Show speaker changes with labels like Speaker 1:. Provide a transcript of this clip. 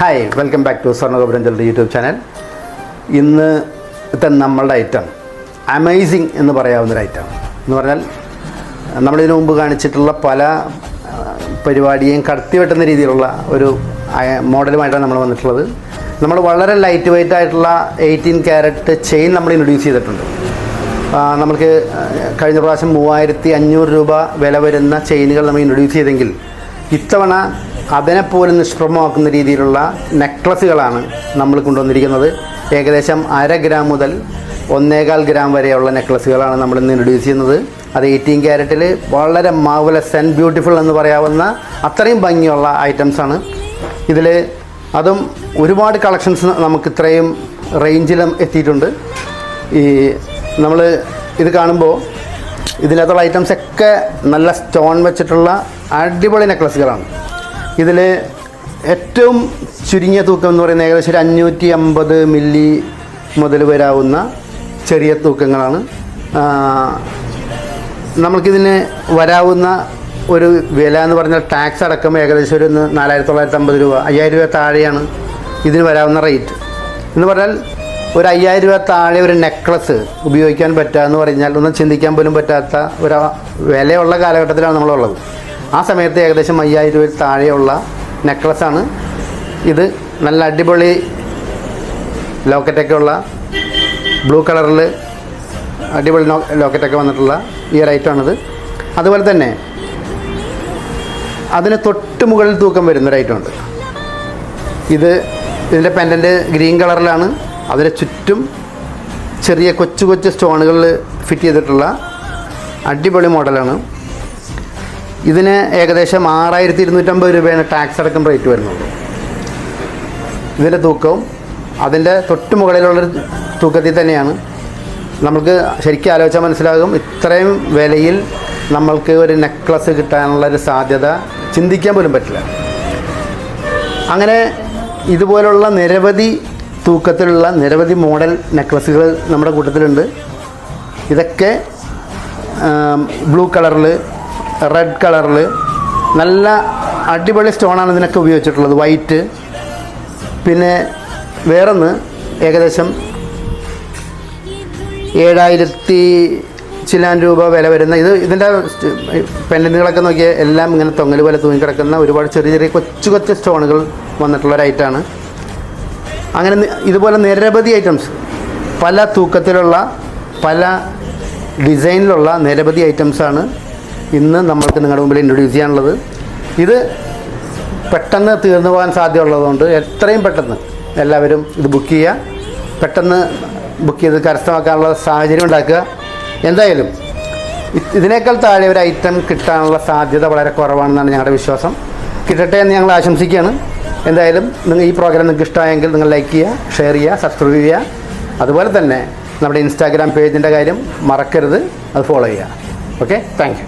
Speaker 1: Hi welcome back to Swarnagopuram jewellery YouTube channel ഇന്ന് ഇത്തെ നമ്മളുടെ ഐറ്റം അമേസിങ് എന്ന് പറയാവുന്ന ഒരു ഐറ്റം എന്ന് പറഞ്ഞാൽ നമ്മളിതിനു മുമ്പ് കാണിച്ചിട്ടുള്ള പല പരിപാടിയും പരിപാടിയെയും കടത്തി വെട്ടുന്ന രീതിയിലുള്ള ഒരു മോഡലുമായിട്ടാണ് നമ്മൾ വന്നിട്ടുള്ളത്. നമ്മൾ വളരെ ലൈറ്റ് വെയിറ്റ് ആയിട്ടുള്ള എയ്റ്റീൻ ക്യാരറ്റ് ചെയിൻ നമ്മൾ ഇൻട്രൊഡ്യൂസ് ചെയ്തിട്ടുണ്ട്. നമ്മൾക്ക് കഴിഞ്ഞ പ്രാവശ്യം മൂവായിരത്തി അഞ്ഞൂറ് രൂപ വില വരുന്ന ചെയിനുകൾ നമ്മൾ ഇൻട്രൊഡ്യൂസ് ചെയ്തെങ്കിൽ ഇത്തവണ അതിനെപ്പോലും നിഷ്പ്രഭമാക്കുന്ന രീതിയിലുള്ള നെക്ലസുകളാണ് നമ്മൾ കൊണ്ടുവന്നിരിക്കുന്നത്. ഏകദേശം അര ഗ്രാം മുതൽ ഒന്നേകാൽ ഗ്രാം വരെയുള്ള നെക്ലസുകളാണ് നമ്മൾ ഇന്ന് ഇൻട്രൊഡ്യൂസ് ചെയ്യുന്നത്. അത് എയ്റ്റീൻ ക്യാരറ്റിൽ വളരെ മാവലസ് ആൻഡ് ബ്യൂട്ടിഫുൾ എന്ന് പറയാവുന്ന അത്രയും ഭംഗിയുള്ള ഐറ്റംസാണ് ഇതിൽ അതും ഒരുപാട് കളക്ഷൻസ് നമുക്ക് ഇത്രയും റേഞ്ചിലും എത്തിയിട്ടുണ്ട്. ഈ നമ്മൾ ഇത് കാണുമ്പോൾ ഇതിനകത്തുള്ള ഐറ്റംസ് ഒക്കെ നല്ല സ്റ്റോൺ വെച്ചിട്ടുള്ള അടിപൊളി നെക്ലസുകളാണ് ഇതിൽ ഏറ്റവും ചുരുങ്ങിയ തൂക്കം എന്ന് പറയുന്നത് ഏകദേശം ഒരു അഞ്ഞൂറ്റി അമ്പത് മില്ലി മുതൽ വരാവുന്ന ചെറിയ തൂക്കങ്ങളാണ്. നമ്മൾക്കിതിന് വരാവുന്ന ഒരു വില എന്ന് പറഞ്ഞാൽ ടാക്സ് അടക്കം ഏകദേശം ഒരു നാലായിരത്തി തൊള്ളായിരത്തി അമ്പത് രൂപ അയ്യായിരം രൂപ താഴെയാണ് ഇതിന് വരാവുന്ന റേറ്റ് എന്ന് പറഞ്ഞാൽ ഒരു അയ്യായിരം രൂപ താഴെ ഒരു നെക്ലസ് ഉപയോഗിക്കാൻ പറ്റുക എന്ന് പറഞ്ഞാൽ ഒന്നും ചിന്തിക്കാൻ പോലും പറ്റാത്ത ഒരു വിലയുള്ള കാലഘട്ടത്തിലാണ് നമ്മളുള്ളത്. ആ സമയത്ത് ഏകദേശം അയ്യായിരം രൂപയിൽ താഴെയുള്ള നെക്ലസ്സാണ് ഇത് നല്ല അടിപൊളി ലോക്കറ്റൊക്കെ ഉള്ള ബ്ലൂ കളറിൽ അടിപൊളി ലോക്കറ്റൊക്കെ വന്നിട്ടുള്ള ഈ ഒരു ഐറ്റമാണിത് അതുപോലെ തന്നെ അതിന് തൊട്ട് മുകളിൽ തൂക്കം വരുന്ന ഒരു ഐറ്റമുണ്ട് ഇത് ഇതിന്റെ പെൻഡന്റ് ഗ്രീൻ കളറിലാണ് അതിന് ചുറ്റും ചെറിയ കൊച്ചു കൊച്ചു സ്റ്റോണുകളിൽ ഫിറ്റ് ചെയ്തിട്ടുള്ള അടിപൊളി മോഡലാണ് ഇതിന് ഏകദേശം ആറായിരത്തി ഇരുന്നൂറ്റമ്പത് രൂപയാണ് ടാക്സ് അടക്കം റേറ്റ് വരുന്നത്. ഇതിന്റെ തൂക്കവും അതിന്റെ തൊട്ട് മുകളിലുള്ളൊരു തൂക്കത്തിൽ തന്നെയാണ്. നമുക്ക് ശരിക്കും ആലോചിച്ചാൽ മനസ്സിലാകും ഇത്രയും വിലയിൽ നമ്മൾക്ക് ഒരു നെക്ലസ് കിട്ടാനുള്ള ഒരു സാധ്യത ചിന്തിക്കാൻ പോലും പറ്റില്ല. അങ്ങനെ ഇതുപോലുള്ള നിരവധി തൂക്കത്തിലുള്ള നിരവധി മോഡൽ നെക്ലസ്സുകൾ നമ്മുടെ കൂട്ടത്തിലുണ്ട്. ഇതൊക്കെ ബ്ലൂ കളറിൽ റെഡ് കളറിൽ നല്ല അടിപൊളി സ്റ്റോണാണ് ഇതിനൊക്കെ ഉപയോഗിച്ചിട്ടുള്ളത്. വൈറ്റ് പിന്നെ വേറൊന്ന് ഏകദേശം ഏഴായിരത്തി ചില്ലാൻ രൂപ വില വരുന്ന ഇത് ഇതിന്റെ പെൻഡന്റുകളൊക്കെ നോക്കിയാൽ എല്ലാം ഇങ്ങനെ തൊങ്ങൽ പോലെ തൂങ്ങിക്കിടക്കുന്ന ഒരുപാട് ചെറിയ ചെറിയ കൊച്ചു കൊച്ചു സ്റ്റോണുകൾ വന്നിട്ടുള്ള ഒരൈറ്റാണ് അങ്ങനെ ഇതുപോലെ നിരവധി ഐറ്റംസ്. പല തൂക്കത്തിലുള്ള പല ഡിസൈനിലുള്ള നിരവധി ഐറ്റംസാണ് ഇന്ന് നമ്മൾക്ക് നിങ്ങളുടെ മുമ്പിൽ ഇൻട്രൊഡ്യൂസ് ചെയ്യാനുള്ളത് ഇത് പെട്ടെന്ന് തീർന്നു പോകാൻ സാധ്യതയുള്ളതുകൊണ്ട് എത്രയും പെട്ടെന്ന് എല്ലാവരും ഇത് ബുക്ക് ചെയ്യുക. പെട്ടെന്ന് ബുക്ക് ചെയ്ത് കരസ്ഥമാക്കാനുള്ള സാഹചര്യം ഉണ്ടാക്കുക. എന്തായാലും ഇതിനേക്കാൾ താഴെ ഒരു ഐറ്റം കിട്ടാനുള്ള സാധ്യത വളരെ കുറവാണെന്നാണ് ഞങ്ങളുടെ വിശ്വാസം. കിട്ടട്ടെ എന്ന് ഞങ്ങൾ ആശംസിക്കുകയാണ്. എന്തായാലും നിങ്ങൾ ഈ പ്രോഗ്രാം നിങ്ങൾക്ക് ഇഷ്ടമായെങ്കിൽ നിങ്ങൾ ലൈക്ക് ചെയ്യുക ഷെയർ ചെയ്യുക സബ്സ്ക്രൈബ് ചെയ്യുക. അതുപോലെ തന്നെ നമ്മുടെ ഇൻസ്റ്റാഗ്രാം പേജിന്റെ കാര്യം മറക്കരുത്. അത് ഫോളോ ചെയ്യുക. Okay thank